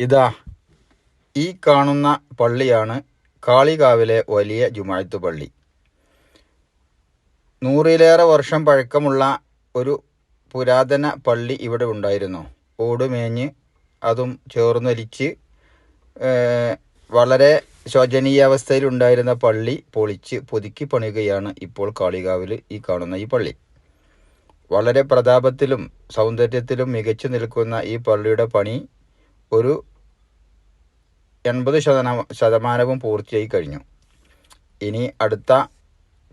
ഇതാ ഈ കാണുന്ന പള്ളിയാണ് കാളികാവിലെ വലിയ ജുമായത്ത് പള്ളി. നൂറിലേറെ വർഷം പഴക്കമുള്ള ഒരു പുരാതന പള്ളി ഇവിടെ ഉണ്ടായിരുന്നു. ഓടുമേഞ്ഞ് അതും ചേർന്നൊലിച്ച് വളരെ ശോചനീയാവസ്ഥയിലുണ്ടായിരുന്ന പള്ളി പൊളിച്ച് പുതുക്കി പണിയുകയാണ് ഇപ്പോൾ കാളികാവിൽ ഈ കാണുന്ന ഈ പള്ളി. വളരെ പ്രതാപത്തിലും സൗന്ദര്യത്തിലും മികച്ചു നിൽക്കുന്ന ഈ പള്ളിയുടെ പണി ഒരു എൺപത് ശതമാനം ശതമാനവും പൂർത്തിയായി കഴിഞ്ഞു. ഇനി അടുത്ത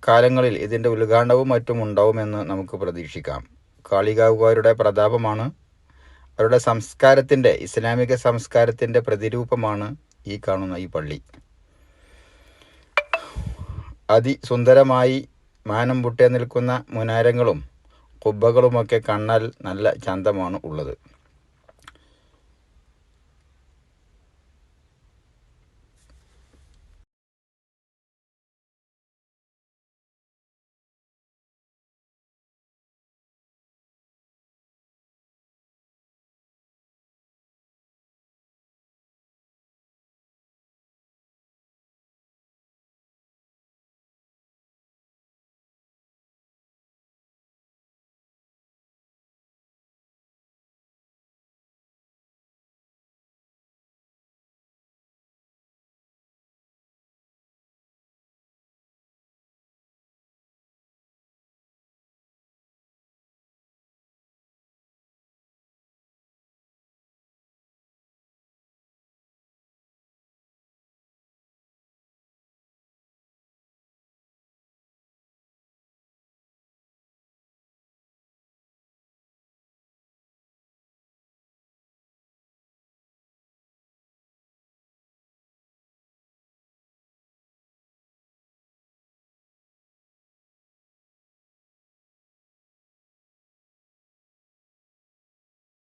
കാലങ്ങളിൽ ഇതിന്റെ ഉദ്ഘാടനവും മറ്റും ഉണ്ടാവുമെന്ന് നമുക്ക് പ്രതീക്ഷിക്കാം. കാളികാവുകാരുടെ പ്രതാപമാണ്. അവരുടെ സംസ്കാരത്തിന്റെ ഇസ്ലാമിക സംസ്കാരത്തിന്റെ പ്രതിരൂപമാണ് ഈ കാണുന്ന ഈ പള്ളി. അതിസുന്ദരമായി മാനം പൊട്ടിയ നിൽക്കുന്ന മുനാരങ്ങളും കുബ്ബകളുമൊക്കെ കണ്ണാൽ നല്ല ചന്തമാണ് ഉള്ളത്.